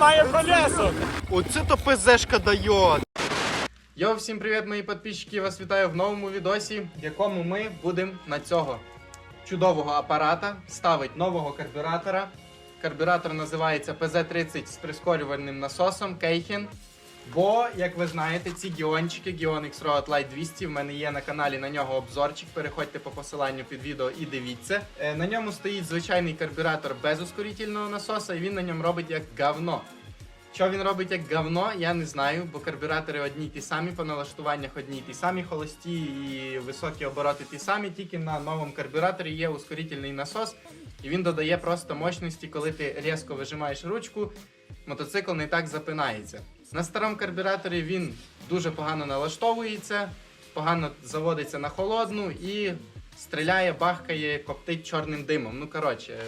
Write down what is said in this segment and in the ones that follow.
має колесо. Оце то ПЗшка дає. Йо, всім привіт, мої підписчики! Вас вітаю в новому відосі, в якому ми будемо на цього чудового апарата ставити нового карбюратора. Карбюратор називається PZ30 з прискорювальним насосом Кейхен. Бо, як ви знаєте, ці гіончики, Gion X-Road Light 200, в мене є на каналі на нього обзорчик. Переходьте по посиланню під відео і дивіться. Е, На ньому стоїть звичайний карбюратор без ускорительного насоса, і він на ньому робить як говно. Що він робить як говно, я не знаю, бо карбюратори одні ті самі, по налаштуваннях одні ті самі, холості і високі обороти ті самі, тільки на новому карбюраторі є ускорительний насос, і він додає просто мощності, коли ти різко вижимаєш ручку, мотоцикл не так запинається. На старому карбюраторі він дуже погано налаштовується, погано заводиться на холодну і стріляє, бахкає, коптить чорним димом. Ну коротше.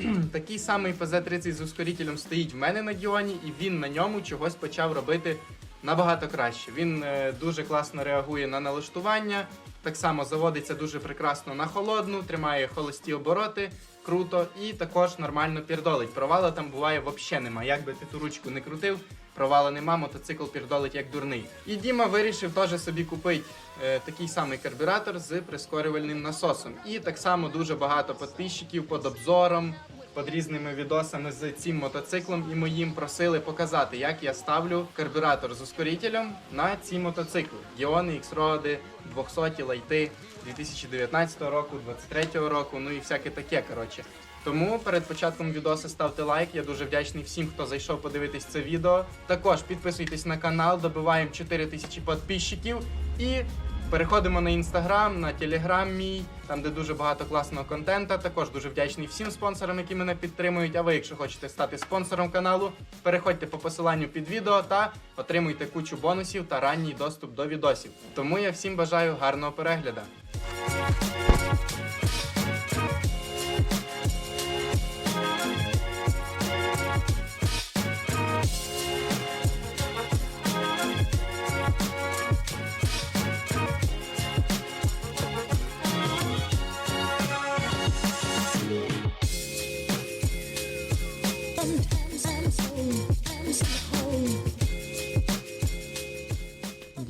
е, Такий самий PZ30 з ускорителем стоїть в мене на Діоні, і він на ньому чогось почав робити набагато краще. Він е, дуже класно реагує на налаштування, так само заводиться дуже прекрасно на холодну, тримає холості обороти, круто, і також нормально пірдолить. Провала там буває взагалі нема. Як би ти ту ручку не крутив, провала нема, мотоцикл пірдолить як дурний. І Діма вирішив теж собі купити е, такий самий карбюратор з прискорювальним насосом. І так само дуже багато підписчиків під обзором, під різними відосами з цим мотоциклом і моїм просили показати, як я ставлю карбюратор з ускорителем на ці мотоцикли. Гіони, X-Road, 200 лайти 2019 року, 2023 року, ну і всяке таке. Коротше. Тому перед початком відео ставте лайк. Я дуже вдячний всім, хто зайшов подивитись це відео. Також підписуйтесь на канал, добиваємо 4000 підписчиків і переходимо на інстаграм, на телеграм мій, там де дуже багато класного контента. Також дуже вдячний всім спонсорам, які мене підтримують. А ви, якщо хочете стати спонсором каналу, переходьте по посиланню під відео та отримуйте кучу бонусів та ранній доступ до відосів. Тому я всім бажаю гарного перегляду.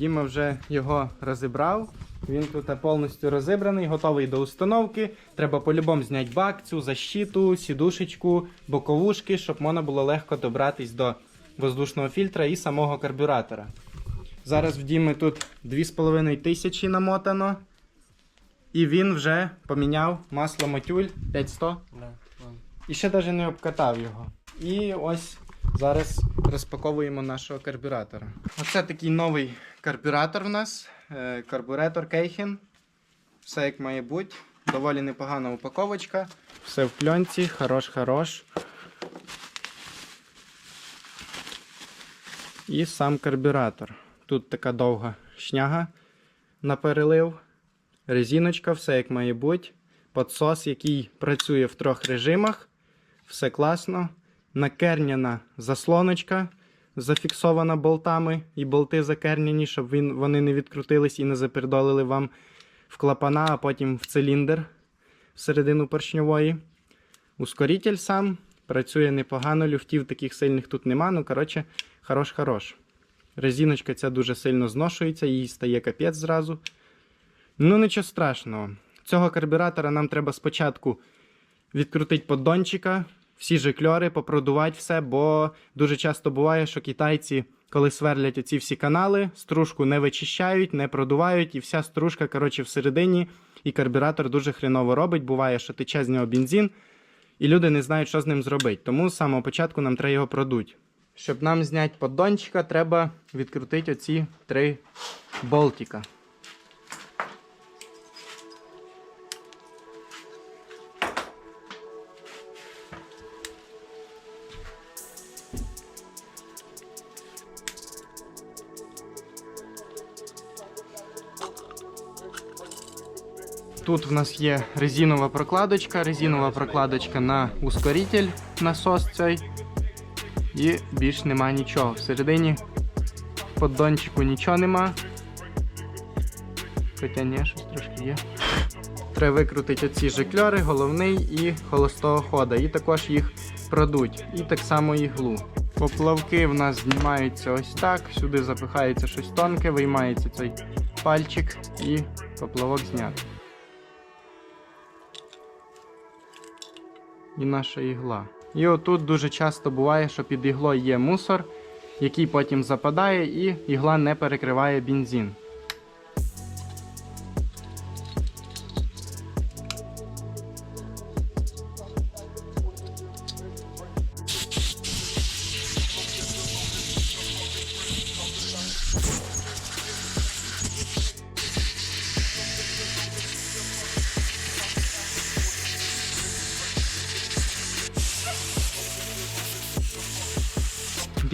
Діма вже його розібрав. Він тут повністю розібраний, готовий до установки. Треба по-любому зняти бак, цю защиту, сідушечку, боковушки, щоб можна було легко добратись до воздушного фільтра і самого карбюратора. Зараз в Діми тут 2,5 тисячі намотано. І він вже поміняв масло мотюль 500. І ще навіть не обкатав його. І ось зараз розпаковуємо нашого карбюратора. Оце такий новий карбюратор в нас. е, Карбюратор Кейхен. Все як має бути. Доволі непогана упаковочка. Все в пленці, хорош-хорош. І сам карбюратор. Тут така довга шняга на перелив. Резиночка, все як має бути. Подсос, який працює в трьох режимах. Все класно. Накерняна заслоночка, зафіксована болтами, і болти закерняні, щоб він, вони не відкрутились і не запердолили вам в клапана, а потім в циліндр всередину поршньової. Ускоритель сам працює непогано, люфтів таких сильних тут нема. Ну, коротше, хорош-хорош. Резиночка ця дуже сильно зношується, їй стає капець зразу. Ну, нічого страшного. Цього карбюратора нам треба спочатку відкрутити поддончика, всі жикльори, попродувати все, бо дуже часто буває, що китайці, коли сверлять оці всі канали, стружку не вичищають, не продувають, і вся стружка, коротше, всередині, і карбюратор дуже хреново робить. Буває, що тече з нього бензин, і люди не знають, що з ним зробити. Тому з самого початку нам треба його продуть. Щоб нам зняти поддончика, треба відкрутити оці три болтика. Тут в нас є резинова прокладочка, резинова прокладочка на ускоритель насос цей. І більш нема нічого. Всередині поддончику нічого нема. Хоча ні, щось трошки є. Треба викрутити оці жикльори, головний і холостого хода. І також їх продуть. І так само іглу. Поплавки в нас знімаються ось так. Сюди запихається щось тонке, виймається цей пальчик і поплавок знятий. І наша ігла. І отут дуже часто буває, що під іглою є мусор, який потім западає, і ігла не перекриває бензин.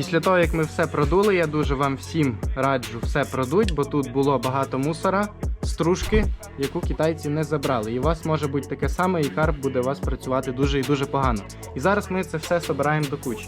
Після того, як ми все продули, я дуже вам всім раджу все продуть, бо тут було багато мусора, стружки, яку китайці не забрали. І у вас може бути таке саме, і карп буде у вас працювати дуже і дуже погано. І зараз ми це все собираємо до кучі.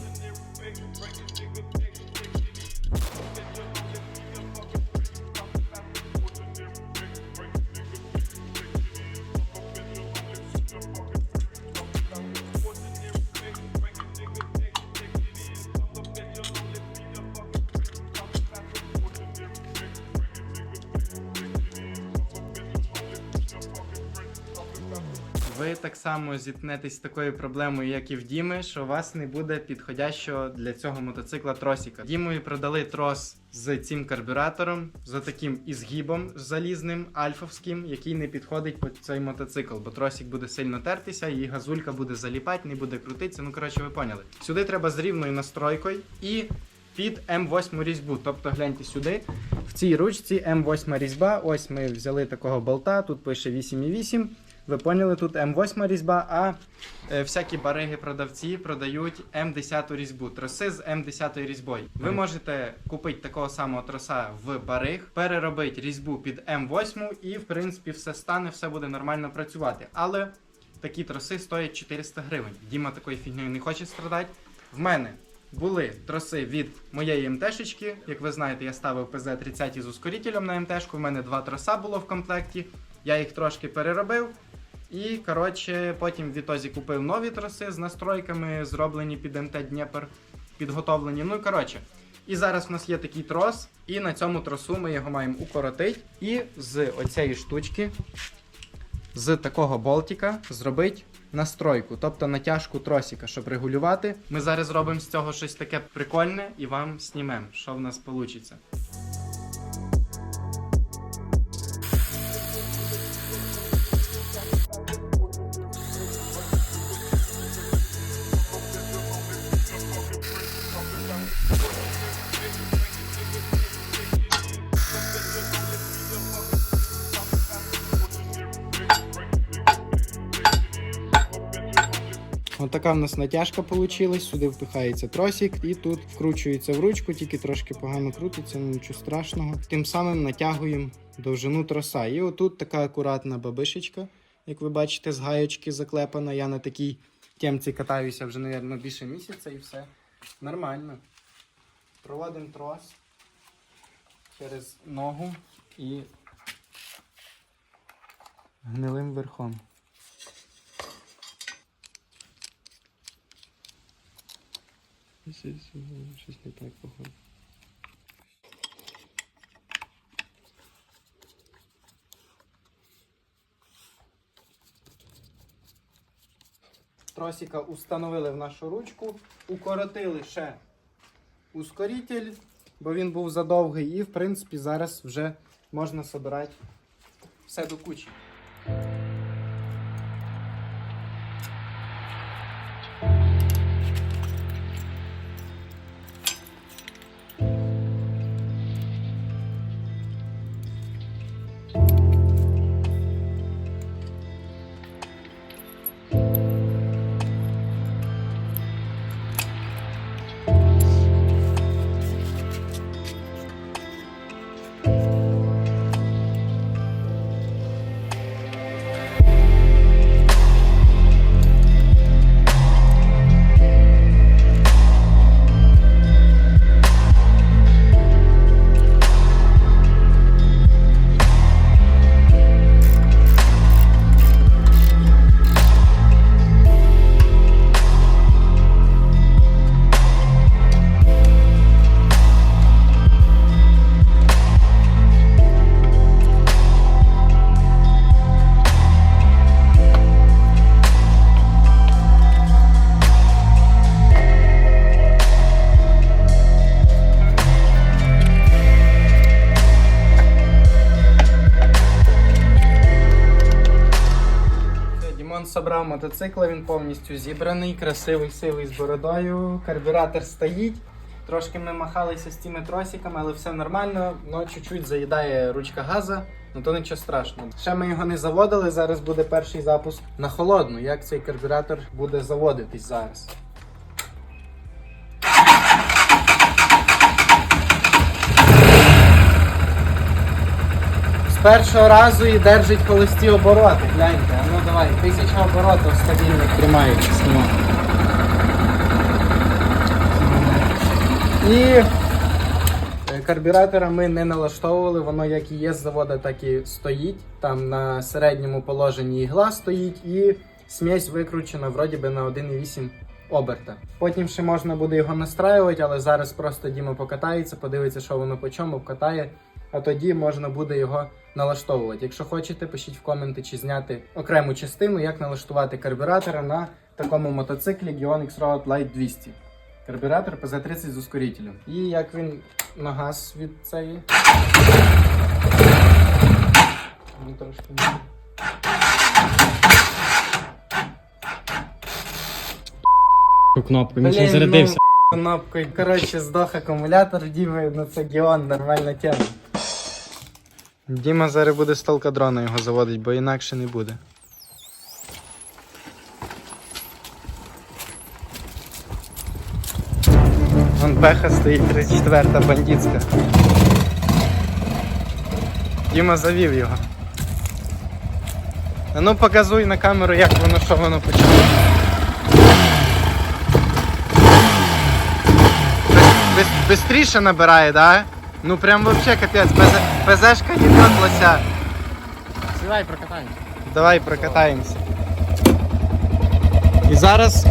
Ви так само зіткнетесь з такою проблемою, як і в Діми, що у вас не буде підходящого для цього мотоцикла тросика. Дімові продали трос з цим карбюратором, за таким ізгибом залізним, альфовським, який не підходить під цей мотоцикл, бо тросик буде сильно тертися, і газулька буде заліпати, не буде крутитися. Ну коротше, ви поняли. Сюди треба з рівною настройкою і під М8 різьбу. Тобто гляньте сюди. В цій ручці М8 різьба. Ось ми взяли такого болта, тут пише 8,8. Ви поняли, тут М8 різьба, а е, всякі бариги продавці продають М10 різьбу, троси з М10 різьбою. Ви можете купити такого самого троса в бариг, переробити різьбу під М8 і, в принципі, все стане, все буде нормально працювати. Але такі троси стоять 400 гривень. Діма такою фігнею не хоче страдати. В мене були троси від моєї МТшечки. Як ви знаєте, я ставив ПЗ-30 з ускорителем на МТшку. У мене два троса було в комплекті. Я їх трошки переробив. І, коротше, потім в відтозі купив нові троси з настройками, зроблені під МТ Дніпр, підготовлені. Ну коротше. І зараз в нас є такий трос, і на цьому тросу ми його маємо укоротити. І з оцієї штучки, з такого болтика, зробити настройку, тобто натяжку тросика, щоб регулювати. Ми зараз зробимо з цього щось таке прикольне і вам знімемо, що в нас вийде. Отака в нас натяжка вийшла, сюди впихається тросик і тут вкручується в ручку, тільки трошки погано крутиться, ну нічого страшного. Тим самим натягуємо довжину троса. І отут така акуратна бабишечка, як ви бачите, з гаєчки заклепана. Я на такій темці катаюся вже, мабуть, більше місяця і все. Нормально. Проводимо трос через ногу і гнилим верхом. Щось не так походу. Тросика установили в нашу ручку, укоротили ще ускоритель, бо він був задовгий, і в принципі зараз вже можна збирати все до кучі. Дімон мотоцикла, мотоцикл, він повністю зібраний, красивий, сивий з бородою. Карбюратор стоїть. Трошки ми махалися з цими тросиками, але все нормально. Ну, чуть-чуть заїдає ручка газа, ну то нічого страшного. Ще ми його не заводили. Зараз буде перший запуск на холодну. Як цей карбюратор буде заводитись зараз? Першого разу і держить холості обороти. Гляньте, ну давай, тисяча оборотів стабільно тримається. І е, карбюратора ми не налаштовували, воно як і є з завода, так і стоїть. Там на середньому положенні ігла стоїть і смесь викручена вроді би на 1,8 оберта. Потім ще можна буде його настраювати, але зараз просто Діма покатається, подивиться, що воно по чому, вкатає. А тоді можна буде його налаштовувати. Якщо хочете, пишіть в коменти чи зняти окрему частину, як налаштувати карбюратора на такому мотоциклі Gion X-Road Light 200. Карбюратор PZ30 з ускорителем. І як він на газ від цієї. Трошки. Кнопку, він ще зарядився. Ну, кнопкою. Коротше, здох акумулятор, Діми, ну це Гіон, нормальна тема. Діма зараз буде з толкадрона його заводить, бо інакше не буде. Вон беха стоїть 34-та бандитська. Діма завів його. А ну показуй на камеру, як воно, що воно почало. Бис- Бистріше набирає, да? Ну прям вообще капець, ПЗ, ПЗшка їбет лося. Сідай, прокатаємося. Давай прокатаємося. І зараз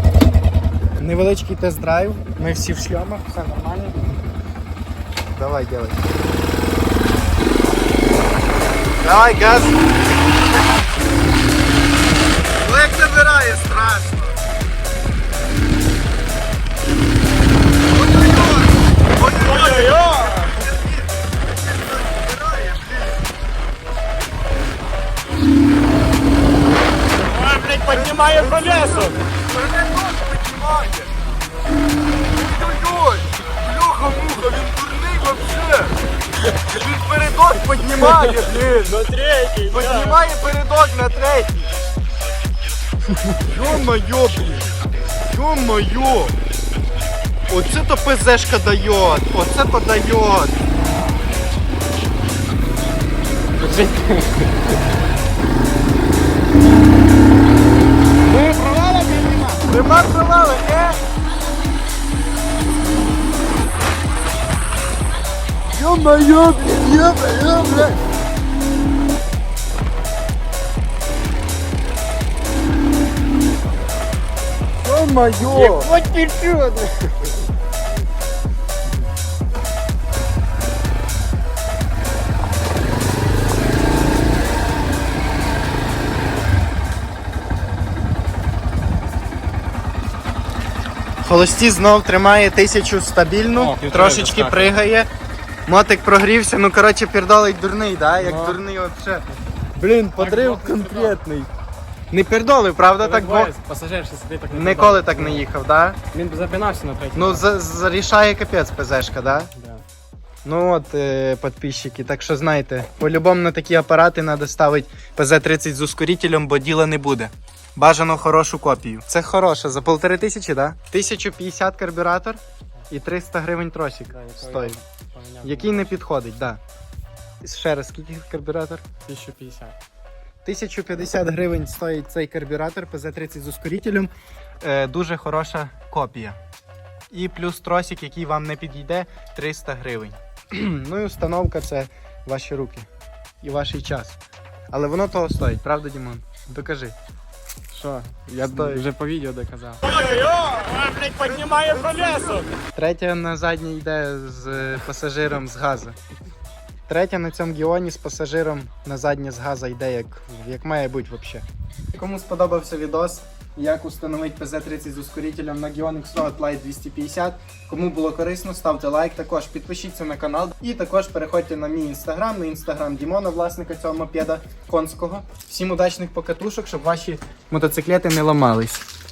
невеличкий тест-драйв. Ми всі в шльомах, все нормально. Давай, делай. Давай, газ. Ну як набирає, страшно. Піднімає колесо! Ой-ой-ой! Бляха-муха, він дурний вообще! Він передок піднімає, блін! На третій! Піднімає передок на третій! Ё-моё, блін! Ё-моё! Оце то ПЗшка дает! Оце то дает! Нема провала, не? Ё-моё, блин, ё-моё, блядь! Ё-моё! Ось пірчу! Холості знов тримає тисячу стабільну, О, трошечки пригає. Мотик прогрівся, ну коротше пірдолить дурний, да? Як Ну. дурний вообще. Блін, подрив конкретний. Не пірдолив, правда? Так бо Пасажир ще сидить так не ніколи так не їхав, да? Він б запинався на третій. Ну, за- зарішає капець ПЗшка, да? Да. Ну от, е, підписчики, так що знаєте, по-любому на такі апарати треба ставити ПЗ-30 з ускорителем, бо діла не буде. Бажано хорошу копію. Це хороше, за полтори тисячі, да? 1050 карбюратор і 300 гривень тросик стоїть. Який не підходить, да. Ще раз, скільки карбюратор? 1050. 1050 гривень стоїть цей карбюратор PZ30 з ускорителем. Е, дуже хороша копія. І плюс тросик, який вам не підійде, 300 гривень. ну і установка це ваші руки і ваш час. Але воно того стоїть, правда, Дімон? Докажи. Що? Я Стой. вже по відео доказав. Ой-ой-ой! Піднімає колесо! Третя на задній йде з пасажиром з газу. Третя на цьому гіоні з пасажиром на заднє з газа йде, як, як має бути взагалі. Кому сподобався відос, як установити PZ30 з ускорителем на Gion X-Road Lite 250. Кому було корисно, ставте лайк, також підпишіться на канал і також переходьте на мій інстаграм, на інстаграм Дімона, власника цього мопеда конського. Всім удачних покатушок, щоб ваші мотоциклети не ламались.